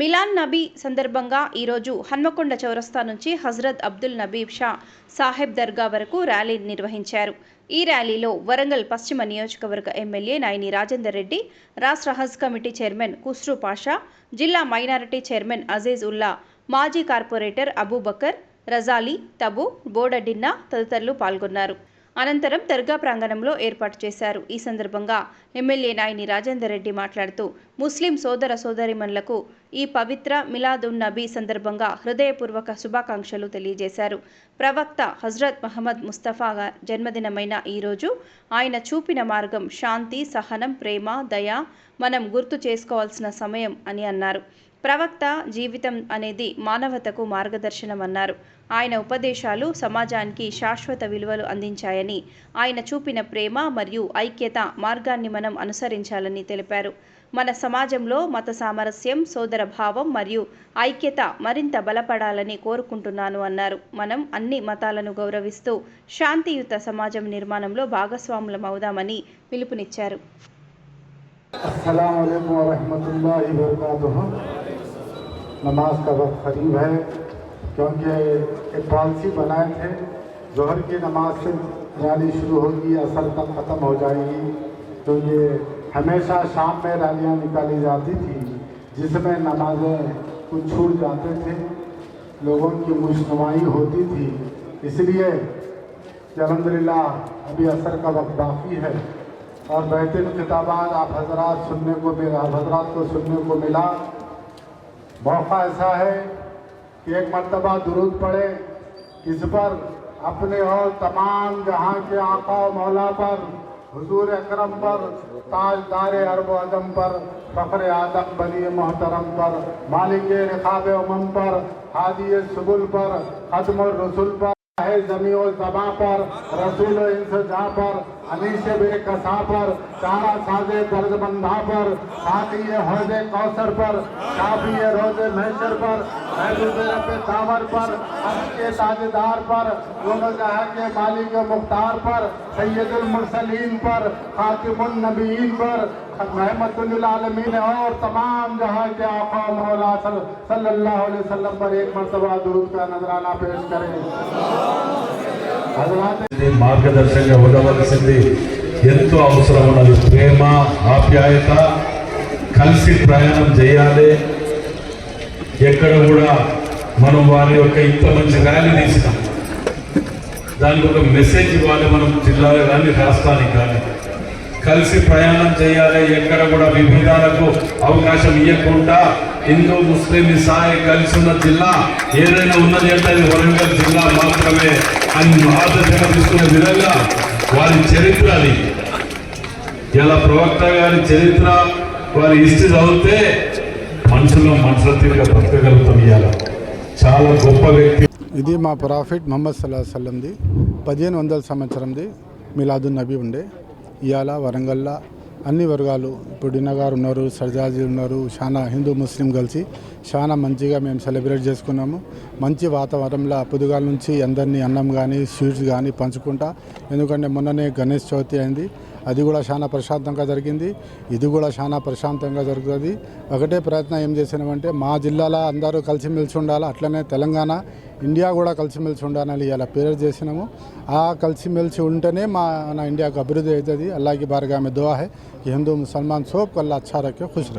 Melon Nabi సందర్భంగా ఈరోజు హన్మకొండ చౌరస్తా నుంచి హజరత్ అబ్దుల్ నబీబ్ షా సాహెబ్ దర్గా వరకు ర్యాలీ నిర్వహించారు. ఈ ర్యాలీలో వరంగల్ పశ్చిమ నియోజకవర్గ ఎమ్మెల్యే నాయని రాజేందర్ రెడ్డి రాష్ట్ర హజ్ కమిటీ చైర్మన్ కుస్రు పాషా జిల్లా మైనారిటీ చైర్మన్ అజీజ్ ఉల్లా మాజీ కార్పొరేటర్ అబూబకర్ రజాలీ తబు బోడడిన్నా తదితరులు పాల్గొన్నారు. అనంతరం దర్గా ప్రాంగణంలో ఏర్పాటు చేశారు. ఈ సందర్భంగా ఎమ్మెల్యే నాయని రాజేందర్ రెడ్డి మాట్లాడుతూ ముస్లిం సోదర సోదరిమణులకు ఈ పవిత్ర మిలాదున్ నబీ సందర్భంగా హృదయపూర్వక శుభాకాంక్షలు తెలియజేశారు. ప్రవక్త హజ్రత్ మహమ్మద్ ముస్తఫా జన్మదినమైన ఈరోజు ఆయన చూపిన మార్గం శాంతి సహనం ప్రేమ దయ మనం గుర్తు చేసుకోవాల్సిన సమయం అని అన్నారు. ప్రవక్త జీవితం అనేది మానవతకు మార్గదర్శనం అన్నారు ఆయన ఉపదేశాలు సమాజానికి శాశ్వత విలువలు అందించాయని ఆయన చూపిన ప్రేమ మరియు ఐక్యత మార్గాన్ని మనం అనుసరించాలని తెలిపారు. మన సమాజంలో మత సామరస్యం సోదర భావం మరియు ఐక్యత మరింత బలపడాలని కోరుకుంటున్నాను అన్నారు. మనం అన్ని మతాలను గౌరవిస్తూ శాంతియుత సమాజం నిర్మాణంలో భాగస్వాములం అవుదామని نماز کا وقت قریب ہے، کیونکہ ایک پالسی بنائے تھے۔ ظہر کی نماز سے ریالی شروع ہوگی اثر تک ختم ہو جائے گی۔ تو یہ ہمیشہ شام میں ریالیاں نکالی جاتی تھی جس میں نمازیں کچھ چھوٹ جاتے تھے، لوگوں کی مشنوائی ہوتی تھی۔ اس لیے کہ الحمدللہ ابھی اثر کا وقت باقی ہے اور بہترین خطابات آپ حضرات سننے کو ملا حضرات کو سننے کو ملا۔ موقع ایسا ہے کہ ایک مرتبہ درود پڑے اس پر اپنے اور تمام جہاں کے آقا و مولا پر، حضور اکرم پر، تاجدار عرب و عدم پر، فخر آدم بلی محترم پر، مالک رخاب امم پر، حادی سبل پر، ختم الرسول پر تہ زمین و زبا پر، رسول و انسجا پر انیش بے قصا پر، چارہ ساز درد بندہ پر، ساتھی حوض کوثر پر کافی روز محشر پر محبوب رب تاور پر عرض کے تاجدار پر یوم جہاں کے مالک مختار پر، سید المرسلین پر، خاتم النبیین پر रहमतुल आलमीन और तमाम जहाँ के आका मौला सल- सल्लल्लाहु अलैहि वसल्लम पर एक मरतबा दुरूद का नजराना पेश करें हजरात మార్గదర్శకంగా ఉండవలసింది ఎంతో అవసరం ఉన్నది ప్రేమ ఆప్యాయత కలిసి ప్రయాణం చేయాలి ఎక్కడ కూడా మనం వారి యొక్క ఇంత మంచి ర్యాలీ తీసినాం దానికి ఒక మెసేజ్ ఇవ్వాలి మనం జిల్లాలో కానీ రాష్ట్రానికి కానీ కలిసి ప్రయాణం చేయాలి. ఎక్కడ కూడా విభేదాలకు అవకాశం ఇవ్వకుండా హిందూ ముస్లిం ఇసాయి కలిసి ఉన్న జిల్లా ఏదైనా ఉన్నది అంటే అది వరంగల్ జిల్లా మాత్రమే అని ఆదర్శంగా తీసుకునే విధంగా వారి చరిత్ర అది. ఇలా ప్రవక్త గారి చరిత్ర వారి హిస్టరీ చదివితే మనుషుల్లో మనుషుల తీరుగా బ్రతకగలుగుతాం ఇవాళ. చాలా గొప్ప వ్యక్తి. ఇది మా ప్రాఫిట్ మొహమ్మద్ సల్లాహ్ సల్లంది పదిహేను వందల సంవత్సరంది మిలాదు నబీ ఉండే. ఇవాళ వరంగల్లో అన్ని వర్గాలు ఇప్పుడు డిన్నగారు ఉన్నారు సర్జాజీ ఉన్నారు చాలా హిందూ ముస్లిం కలిసి చాలా మంచిగా మేము సెలబ్రేట్ చేసుకున్నాము. మంచి వాతావరణంలో పొద్దుగాల నుంచి అందరినీ అన్నం కానీ స్వీట్స్ కానీ పంచుకుంటా. ఎందుకంటే మొన్ననే గణేష్ చవితి అయింది. అది కూడా చాలా ప్రశాంతంగా జరిగింది. ఇది కూడా చాలా ప్రశాంతంగా జరుగుతుంది. ఒకటే ప్రయత్నం ఏం చేసినామంటే మా జిల్లాలో అందరూ కలిసిమెలిసి ఉండాలి అట్లనే తెలంగాణ ఇండియా కూడా కలిసిమెలిసి ఉండాలని ఇలా పేరు చేసినాము. ఆ కలిసిమెలిసి ఉంటేనే మా మన ఇండియాకు అభివృద్ధి అవుతుంది. అలాగే బారగా మే దువా హిందూ ముసల్మాన్ సోప్ కల్లా అచ్చా ఖుషి ఖుష్